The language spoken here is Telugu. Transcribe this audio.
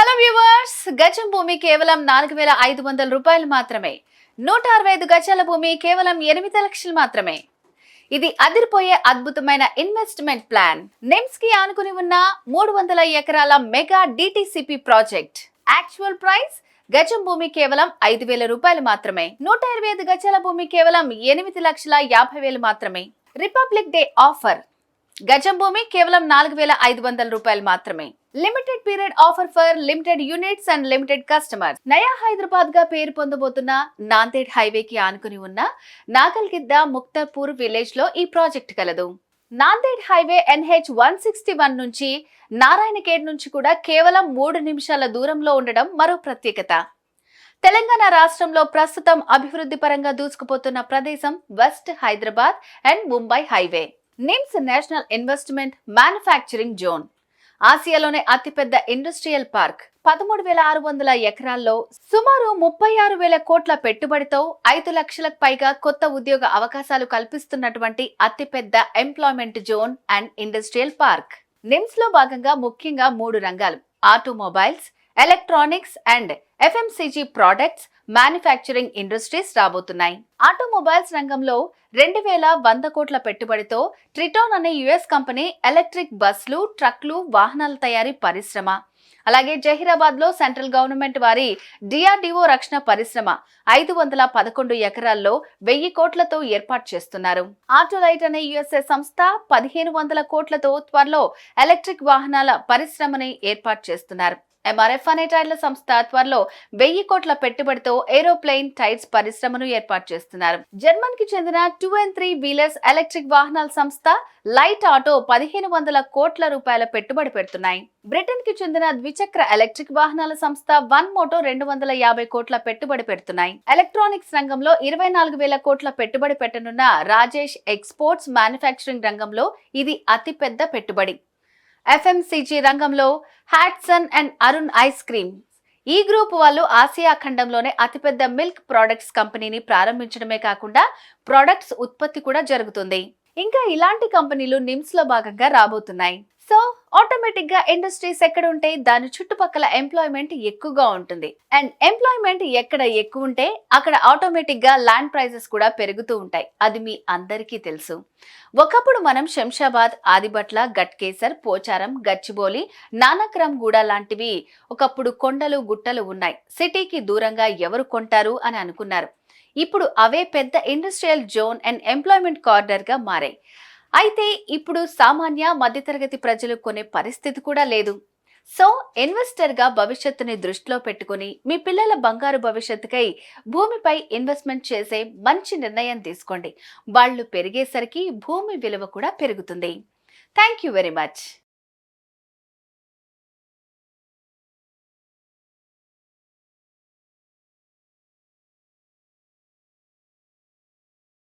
హలో వ్యూవర్స్ గజం భూమి కేవలం నాలుగు వేల ఐదు వందల రూపాయలు మాత్రమే. నూట అరవై ఐదు గజాల భూమి కేవలం ఎనిమిది లక్షలు మాత్రమే. ఇది అదిరిపోయే అద్భుతమైన ఇన్వెస్ట్మెంట్ ప్లాన్ నిమ్స్కి ఆనుకుని ఉన్న మూడు వందల ఎకరాల mega DTCP project actual price గజం భూమి కేవలం ఐదు వేల రూపాయలు మాత్రమే. నూట ఇరవై ఐదు గజాల భూమి కేవలం ఎనిమిది లక్షల యాభై వేలు మాత్రమే. రిపబ్లిక్ డే ఆఫర్ గజం భూమి కేవలం నాలుగు వేల ఐదు వందల రూపాయలు మాత్రమే. Limited period offer for limited units and limited customers నయా హైదరాబాద్గా పేరు పొందబోతున్న నాందేడ్ హైవే కి ఆనుకుని ఉన్న నాగల్గిద్ద ముక్తాపూర్ విలేజ్లో ఈ ప్రాజెక్ట్ కలదు. Nanded highway NH one sixty one నుంచి నారాయణఖేడ్ నుంచి కూడా కేవలం మూడు నిమిషాల దూరంలో ఉండడం మరో ప్రత్యేకత. తెలంగాణ రాష్ట్రంలో ప్రస్తుతం అభివృద్ధి పరంగా దూసుకుపోతున్న ప్రదేశం west Hyderabad and Mumbai highway. NIMZ national investment manufacturing zone. ఆసియాలోనే అతిపెద్ద ఇండస్ట్రియల్ పార్క్. పదమూడు వేల ఆరు వందల ఎకరాల్లో సుమారు ముప్పై ఆరు వేల కోట్ల పెట్టుబడితో ఐదు లక్షలకు పైగా కొత్త ఉద్యోగ అవకాశాలు కల్పిస్తున్నటువంటి అతిపెద్ద employment zone and industrial park. నిమ్స్లో భాగంగా ముఖ్యంగా మూడు రంగాలు. Automobiles electronics and FMCG products manufacturing industries రాబోతున్నాయి. ఆటోమొబైల్స్ రంగంలో రెండు వేల వంద కోట్ల పెట్టుబడితో ట్రిటోన్ అనే యుఎస్ కంపెనీ ఎలక్ట్రిక్ బస్లు ట్రక్లు వాహనాల తయారీ పరిశ్రమ. అలాగే జహీరాబాద్లో సెంట్రల్ గవర్నమెంట్ వారి డిఆర్డిఓ రక్షణ పరిశ్రమ ఐదు వందల పదకొండు ఎకరాల్లో వెయ్యి కోట్లతో ఏర్పాటు చేస్తున్నారు. ఆటోలైట్ అనే యుఎస్ఏ సంస్థ పదిహేను వందల కోట్లతో త్వరలో ఎలక్ట్రిక్ వాహనాల పరిశ్రమని ఏర్పాటు చేస్తున్నారు. ఎంఆర్ఎఫ్ అనే టైర్ల సంస్థ త్వరలో వెయ్యి కోట్ల పెట్టుబడితో ఏరోప్లేన్ టైర్స్ పరిశ్రమను ఏర్పాటు చేస్తున్నారు. జర్మన్కి చెందిన two and three wheelers electric వాహనాల సంస్థ లైట్ ఆటో పదిహేను వందల కోట్ల రూపాయల పెట్టుబడి పెడుతున్నాయి. బ్రిటన్కి చెందిన ద్విచక్ర ఎలక్ట్రిక్ వాహనాల సంస్థ వన్ మోటో రెండు వందల యాభై కోట్ల పెట్టుబడి పెడుతున్నాయి. ఎలక్ట్రానిక్స్ రంగంలో ఇరవై నాలుగు వేల కోట్ల పెట్టుబడి పెట్టనున్న రాజేష్ ఎక్స్పోర్ట్స్ మ్యానుఫ్యాక్చరింగ్ రంగంలో ఇది అతిపెద్ద పెట్టుబడి. ఎఫ్ఎంసీజీ రంగంలో Hatsun and Arun ice cream. ఈ గ్రూప్ వాళ్ళు ఆసియా ఖండంలోనే అతిపెద్ద మిల్క్ ప్రొడక్ట్స్ కంపెనీని ప్రారంభించడమే కాకుండా ప్రొడక్ట్స్ ఉత్పత్తి కూడా జరుగుతుంది. ఇంకా ఇలాంటి కంపెనీలు నిమ్స్లో భాగంగా రాబోతున్నాయి. సో ఆటోమేటిక్గా ఇండస్ట్రీస్ ఎక్కడ ఉంటే దాని చుట్టుపక్కల ఎంప్లాయ్మెంట్ ఎక్కువగా ఉంటుంది. అండ్ ఎంప్లాయ్మెంట్ ఎక్కడ ఎక్కువ ఉంటే అక్కడ ఆటోమేటిక్గా ల్యాండ్ ప్రైజెస్ కూడా పెరుగుతూ ఉంటాయి. అది మీ అందరికీ తెలుసు. ఒకప్పుడు మనం శంషాబాద్ ఆదిబట్ల గట్కేసర్ పోచారం గచ్చిబోలి నానక్రమ్ గూడ లాంటివి ఒకప్పుడు కొండలు గుట్టలు ఉన్నాయి. సిటీకి దూరంగా ఎవరు కొంటారు అని అనుకున్నారు. ఇప్పుడు అవే పెద్ద ఇండస్ట్రియల్ జోన్ అండ్ ఎంప్లాయ్మెంట్ కార్డర్గా మారాయి. అయితే ఇప్పుడు సామాన్య మధ్యతరగతి ప్రజలు కొనే పరిస్థితి కూడా లేదు. సో ఇన్వెస్టర్గా భవిష్యత్తుని దృష్టిలో పెట్టుకుని మీ పిల్లల బంగారు భవిష్యత్తుకై భూమిపై ఇన్వెస్ట్మెంట్ చేసే మంచి నిర్ణయం తీసుకోండి. వాళ్ళు పెరిగేసరికి భూమి విలువ కూడా పెరుగుతుంది. Thank you very much.